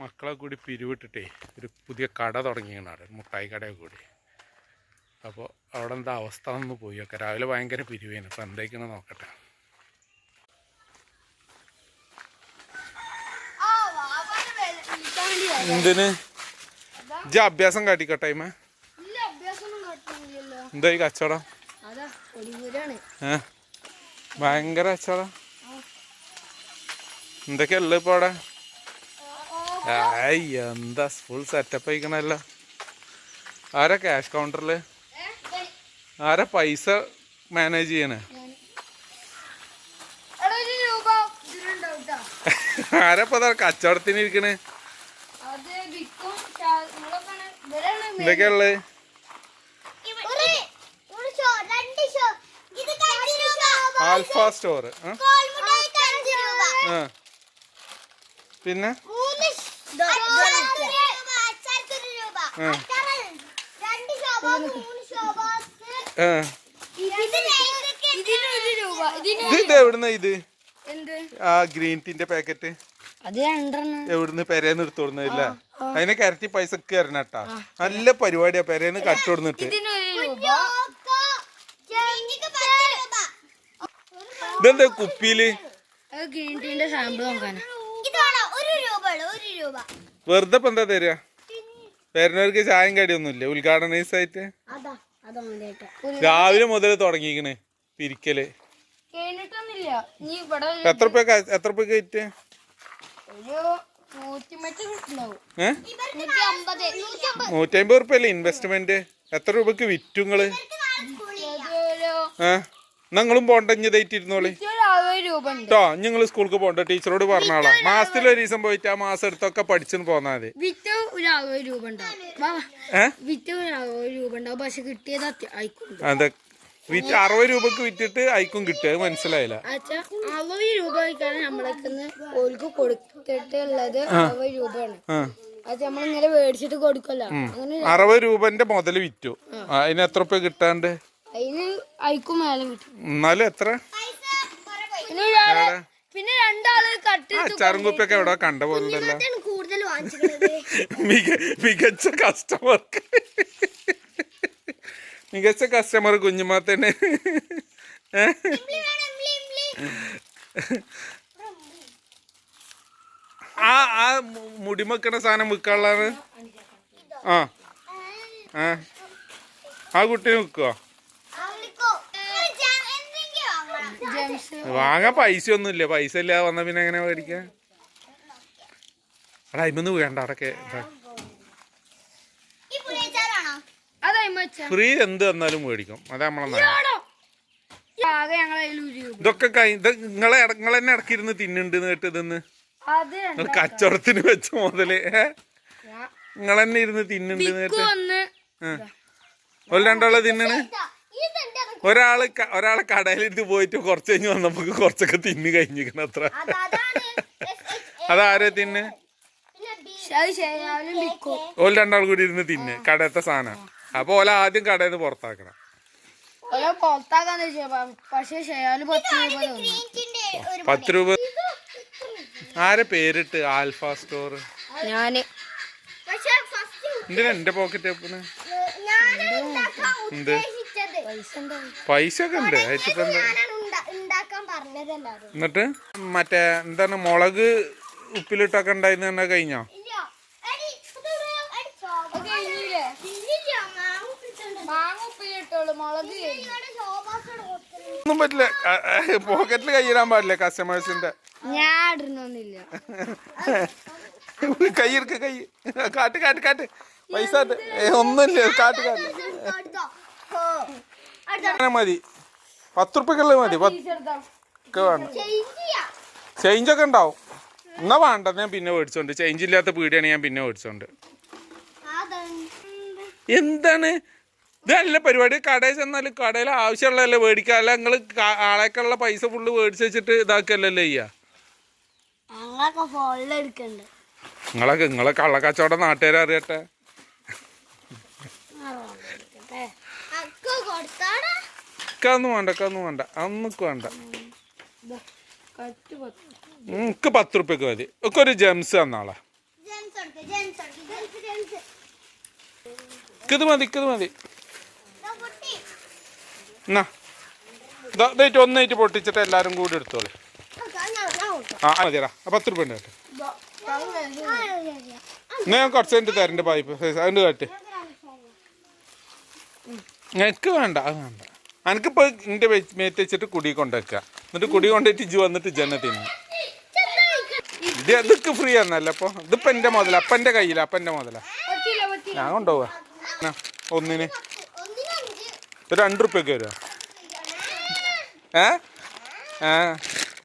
മക്കളെ കൂടി പിരിവിട്ടിട്ടേ ഒരു പുതിയ കട തുടങ്ങിയാണ് അവിടെ മുട്ടായി കടയൊക്കെ കൂടി. അപ്പോൾ അവിടെ എന്താ അവസ്ഥ ഒന്ന് പോയി ഒക്കെ രാവിലെ ഭയങ്കര പിരിവേന്. അപ്പോൾ എന്തൊക്കെയാണ് നോക്കട്ടെ. എന്തിന്? ഇജ്ജ് അഭ്യാസം കാട്ടിക്കോട്ടെ ഇമ്മ എന്തായി കച്ചവടം? ഭയങ്കര കച്ചവടം? എന്തൊക്കെയല്ലേ ഇപ്പോൾ അവിടെ? എന്താ ഫുൾ സെറ്റപ്പ് ആയിക്കണല്ലോ ആരാ ക്യാഷ് കൗണ്ടറിൽ ആരാ പൈസ മാനേജ് ചെയ്യണേ ഞാൻ. എടാ, ഒരു രൂപ ഇതിലുണ്ടാവും ട്ടാ. ആരാ ഇപ്പൊ അതാ കച്ചവടത്തിന് ഇരിക്കണേ. എന്തൊക്കെയുള്ളത്. ആൽഫ സ്റ്റോർ പിന്നെ ഇത് എവിടുന്ന ഇത് എന്ത് ആ ഗ്രീൻ ടീന്റെ പാക്കറ്റ് എവിടുന്ന് പെരേന്ന് എടുത്തു കൊടുന്നില്ല അതിനെ കരട്ടി പൈസ കയറണട്ടാ നല്ല പരിപാടിയാ പെരേന്ന് കട്ട് കൊടുന്നിട്ട് ഇതിന് ഒരു രൂപ ചോക്കോ. ചേച്ചിക്ക് പത്ത് രൂപ. ഇതെന്താ കുപ്പിയിൽ ഗ്രീൻ ടീന്റെ സാമ്പിൾ നോക്കാനാ ഇത് വേണോ? ഒരു രൂപ ഉള്ളൂ, ഒരു രൂപ വെറുതെ ഇപ്പൊ എന്താ തരിക വരുന്നവർക്ക് ചായം കടിയൊന്നും ഇല്ല ഉദ്ഘാടന ദിവസമായിട്ട് രാവിലെ മുതൽ തുടങ്ങിക്കണ് പിരിക്കൽ എത്ര എത്ര അമ്പത് നൂറ്റമ്പത് റുപ്യല്ലേ ഇൻവെസ്റ്റ്മെന്റ് എത്ര രൂപക്ക് വിറ്റുങ്ങൾ ഏ? നിങ്ങളും പോണ്ട രൂപ ഉണ്ട് കേട്ടോ നിങ്ങൾ സ്കൂൾക്ക് പോണ്ട ടീച്ചറോട് പറഞ്ഞോളാം മാസത്തിൽ ഒരു ദിവസം പോയിട്ട് ആ മാസം എടുത്തൊക്കെ പഠിച്ചെന്ന് പോന്നാ മതി. ഒരു അറുപത് രൂപ ഉണ്ടാവും വിറ്റ് ഒരു അറുപത് രൂപ ഉണ്ടാവും പക്ഷെ കിട്ടിയത് അത്യ- അതെ വിറ്റ് അറുപത് രൂപക്ക് വിറ്റിട്ട് അയക്കും കിട്ടുക. മനസ്സിലായില്ല. അറുപത് രൂപ കഴിക്കാണ് നമ്മളേക്കുന്ന് ഓർക്ക് കൊടുത്തിട്ടുള്ളത് അറുപത് രൂപയാണ്. ആ. അത് നമ്മളിങ്ങനെ മേടിച്ചിട്ട് കൊടുക്കല്ലോ അങ്ങനെ അറുപത് രൂപന്റെ മുതൽ വിറ്റു. അതിന് എത്ര രൂപ കിട്ടാണ്ട്? അതിന് അയക്കും എന്നാലും എത്ര? പിന്നെ രണ്ടാൾ കട്ട് ആ ചാറുംകുപ്പിയൊക്കെ എവിടെ കണ്ട പോലുണ്ടല്ലോ മികച്ച കസ്റ്റമർക്ക് മികച്ച കസ്റ്റമർ കുഞ്ഞുമാത്തേനെ? ആ ആ മുടിമക്കണ സാധനം വിൽക്കാനുള്ളതാണ് ആ. ആ. ആ കുട്ടീനെ വിൽക്കുവോ വാങ്ങാൻ പൈസ ഒന്നും ഇല്ല പൈസ ഇല്ലാതെ വന്ന പിന്നെ എങ്ങനെ മേടിക്കാൻ? അവിടെ ഇതൊന്നും വേണ്ട അടക്കെ ഫ്രീ എന്ത് തന്നാലും മേടിക്കും. അതാ നമ്മളെ ഇതൊക്കെ നിങ്ങളെ നിങ്ങളെ തന്നെ ഇടക്കിരുന്ന് തിന്നുണ്ട് കേട്ട് ഇതെന്ന്? കച്ചവടത്തിന് വെച്ച മുതൽ. നിങ്ങളെന്നെ നിങ്ങൾ തന്നെ ഇരുന്ന് തിന്നുണ്ട് കേട്ട് ഒരു രണ്ടാളെ തിന്നണ്? ഒരാൾ ഒരാൾ കടയിലിട്ട് പോയിട്ട് കുറച്ച് കഴിഞ്ഞ് വന്നപ്പോ കുറച്ചൊക്കെ തിന്ന് കഴിഞ്ഞിരിക്കണം അത്ര. അതാരെ തിന്ന്? ഓൽ രണ്ടാൾ കൂടി ഇരുന്ന് തിന്ന് കടയത്തെ സാധനം. അപ്പൊ ഓല ആദ്യം കടയിൽ നിന്ന് പുറത്താക്കണം. പത്ത് രൂപ ഒരു പത്ത് രൂപ? ആരെ പേരിട്ട്? Alpha store? ഞാൻ. എന്തിനാ എന്റെ പോക്കറ്റ് എന്ത്? പൈസ ഒക്കെ ഉണ്ട്. പറഞ്ഞതല്ലാതെ എന്നിട്ട് മറ്റേ എന്താണ് മുളക് ഉപ്പിലിട്ടൊക്കെ ഉണ്ടായിരുന്നു തന്നെ കഴിഞ്ഞോ. ഒന്നും പറ്റില്ല. പോക്കറ്റിൽ കൈയിടാൻ പാടില്ല കസ്റ്റമേഴ്സിന്റെ? ഞാൻ ഇടുന്നൊന്നുമില്ല. കൈ എടുക്ക കൈ. കാട്ട് കാട്ട് കാട്ട്. പൈസ ഒന്നുമില്ല. കാട്ട് കാട്ട്. മതി. പത്ത് ഉറുപ്പ്യക്കുള്ളത് മതി. പത്ത്. ചേഞ്ച് ഒക്കെ ഉണ്ടാവും. എന്നാ വേണ്ട ഞാൻ പിന്നെ മേടിച്ചോണ്ട്. ചേഞ്ച് ഇല്ലാത്ത പീടിയാണ് ഞാൻ പിന്നെ മേടിച്ചോണ്ട്. എന്താണ്? ഇതല്ല പരിപാടി. കടയിൽ ചെന്നാലും കടയിൽ ആവശ്യമുള്ളതല്ലേ മേടിക്കുക. അല്ല നിങ്ങൾ ആളേക്കുള്ള പൈസ ഫുള്ള് മേടിച്ച് വെച്ചിട്ട് ഇതാക്കല്ലേ ചെയ്യ? ഞങ്ങളൊക്കെ ഫോണിൽ എടുക്കണ്ട്. നിങ്ങളൊക്കെ നിങ്ങളെ കള്ളക്കച്ചവടം നാട്ടുകാരെ ഇക്കൊന്നും വേണ്ട കന്നു വേണ്ട. അന്നക്ക് വേണ്ട. എനിക്ക് പത്ത്. റുപ്യക്ക് മതി. ഒക്കെ ഒരു ജെംസ് തന്നാളെ. ഇത് മതി ഇത് മതി. എന്നാ ഇതാ ഇതായിട്ട് ഒന്നായിട്ട് പൊട്ടിച്ചിട്ട് എല്ലാവരും കൂടി എടുത്തോളെ. ആ മതിയടാ. പത്ത് റുപ്യ ഉണ്ട് കേട്ടോ. ഞാൻ കുറച്ച് തരണ്ട് പൈപ്പ് അതിന്റെ കേട്ട് എനിക്ക് വേണ്ട അത് വേണ്ട. എനിക്കിപ്പോൾ എന്റെ മേത്ത് വെച്ചിട്ട് കുടി കൊണ്ടുവെക്കുക എന്നിട്ട് കുടി കൊണ്ടുപോയിട്ട് ഇജ്ജ് വന്നിട്ട് ജന തിന്നു ഇത് ഇതൊക്കെ ഫ്രീ ആണല്ലോ അപ്പോൾ ഇതിപ്പോൾ എന്റെ മുതല. അപ്പം എന്റെ കയ്യില അപ്പം എന്റെ മുതല. ഞാൻ കൊണ്ടുപോവാ. ഒന്നിന്. ഒരു രണ്ട് റുപ്യൊക്കെ വരുമോ ഏ? ഏ?